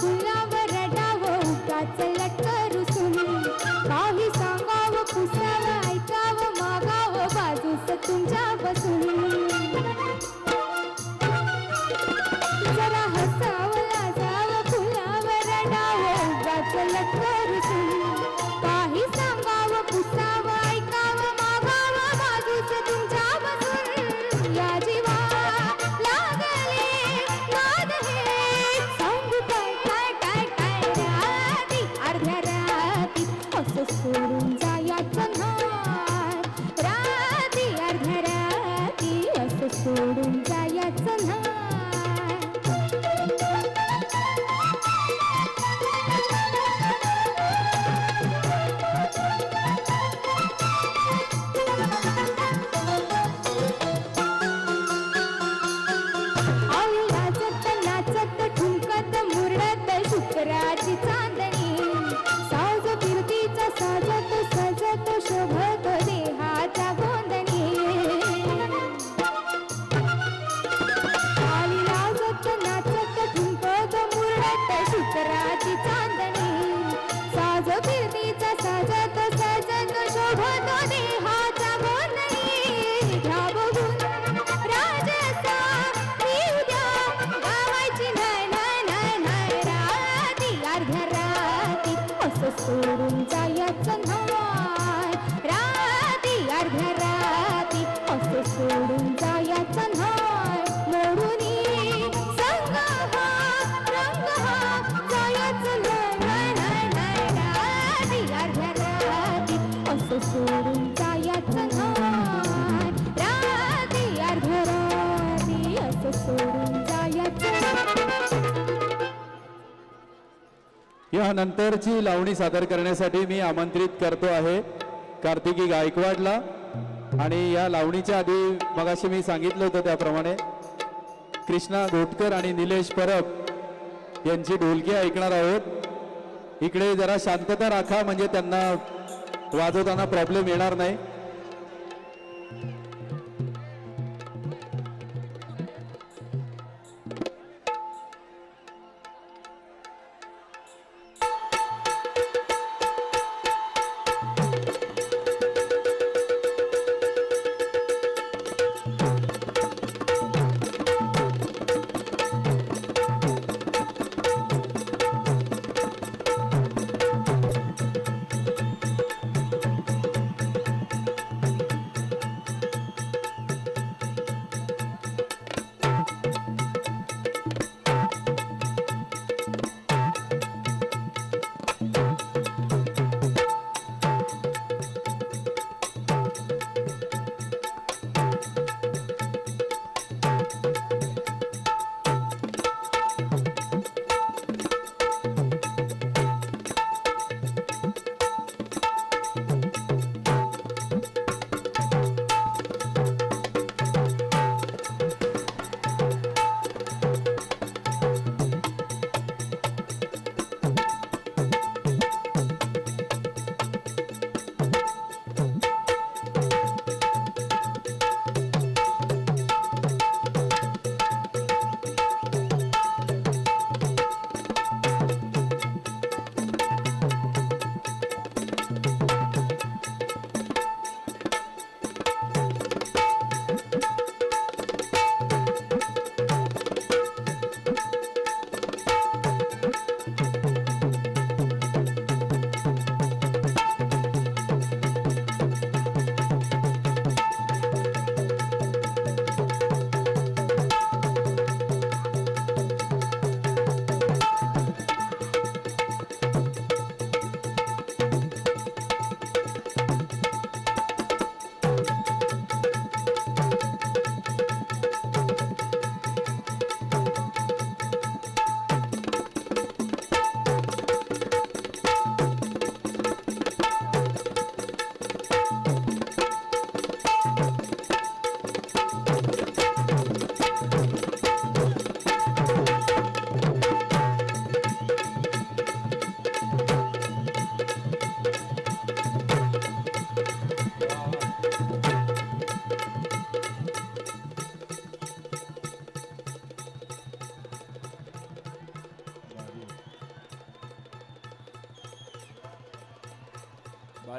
Curava Thank you. विवाहानंतरची लावणी सादर करण्यासाठी मी आमंत्रित करतो आहे कार्तिकी गायकवाडला. आणि या लावणीच्या आधी मगाशी मी सांगितलं होतं त्याप्रमाणे कृष्णा घोटकर आणि निलेश परब यांची ढोलकी ऐकणार आहोत. इकडे जरा शांतता राखा म्हणजे त्यांना वाजवताना प्रॉब्लेम येणार नाही.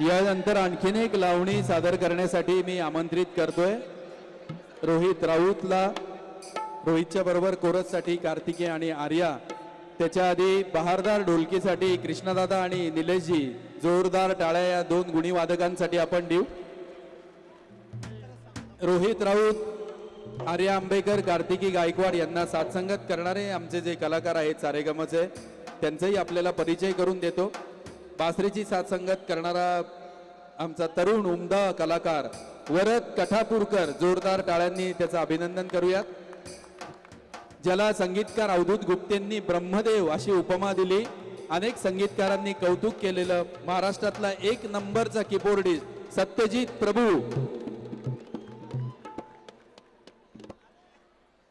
यानंतर आणखीन एक लावणी सादर करण्यासाठी मी आमंत्रित करतोय. रोहित राऊतला रोहितच्या बरोबर कोरससाठी कार्तिके आणि आर्या. त्याच्या आधी बहारदार ढोलकीसाठी कृष्णदादा आणि निलेशजी. जोरदार टाळ्या या दोन गुणी वादकांसाठी आपण देऊ. रोहित राऊत आर्या आंबेकर कार्तिकी गायकवाड यांना साथसंगत करणारे आमचे जे कलाकार आहेत सारेगमचे त्यांचाही आपल्याला परिचय करून देतो. बासरीची साथसंगत करणारा आमचा तरुण उमदा कलाकार वरद कठापूरकर जोरदार टाळ्यांनी त्याचं अभिनंदन करूयात. ज्याला संगीतकार अवधूत गुप्तेंनी ब्रह्मदेव अशी उपमा दिली. अनेक संगीतकारांनी कौतुक केलेलं महाराष्ट्रातला एक नंबरचा किबोर्डिस्ट सत्यजित प्रभू.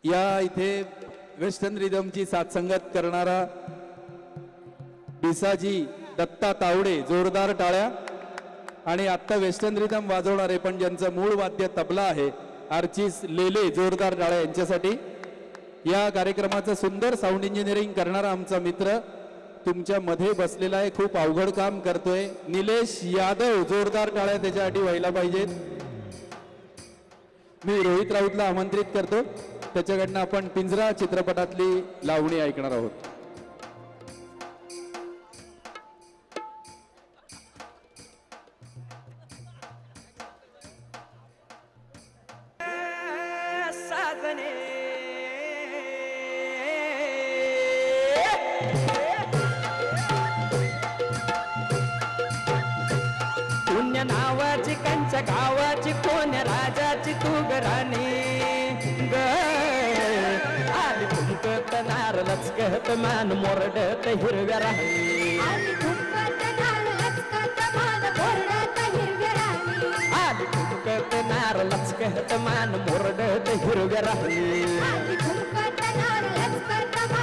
या इथे वेस्टर्न रिदमची साथसंगत करणारा बिसाजी दत्ता तावडे जोरदार टाळ्या. आणि आत्ता वेस्टर्न रिदम वाजवणारे पण ज्यांचं मूळ वाद्य तबला आहे आर्चिस लेले जोरदार टाळ्या यांच्यासाठी. या कार्यक्रमाचं सुंदर साऊंड इंजिनिअरिंग करणारा आमचा मित्र तुमच्या मध्ये बसलेला आहे खूप अवघड काम करतोय. निलेश यादव जोरदार टाळ्या त्याच्यासाठी व्हायला पाहिजेत. मी रोहित राऊतला आमंत्रित करतो. त्याच्याकडनं आपण पिंजरा चित्रपटातली लावणी ऐकणार आहोत. साजने पुण्य नावाची कंच गावाची कोण राजाची तू गराणी ग. आली फुंकत नार लचकत मान मोरडत हिरव्या राही नाल लचकत मान बोरडत हिरव्या राणी आली फुंकत नार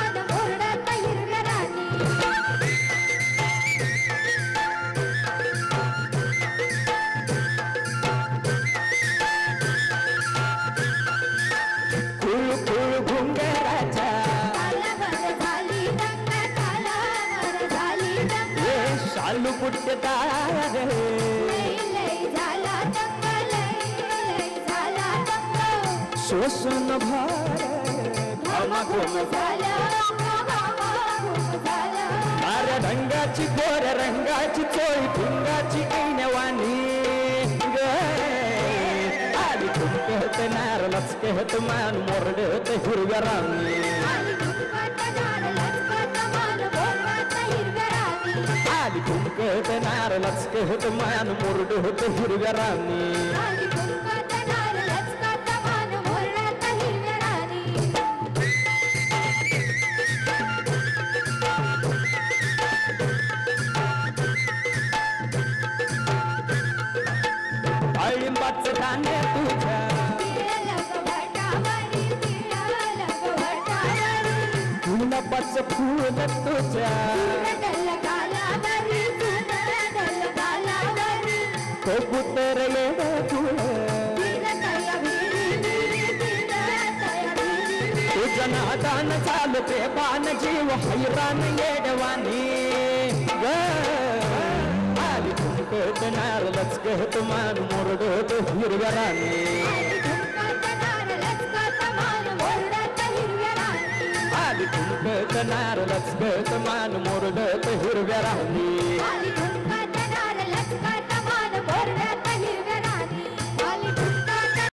शोषण भार घुम झाला. अरे रंगाची गोर रंगाची चोळी भिंगाची ऐनवानी ग आली कुंकत नार लचकत मान मोरडत हिरव्या राणी. आली झुमकत नार लचकत मान मोरडत हिरव्या राणी. डाळिंबाचं तुझ्या तिळलक भटावरी तुझ्या. कबूतर येड तुळ तुझं नादान झालं ते पान जीव हैराण येडवानी ग. आली कुंकत नार लचकत मान हिरव्या राणी. आली कुंकत नार लचकत मान मोरडत हिरव्या राणी.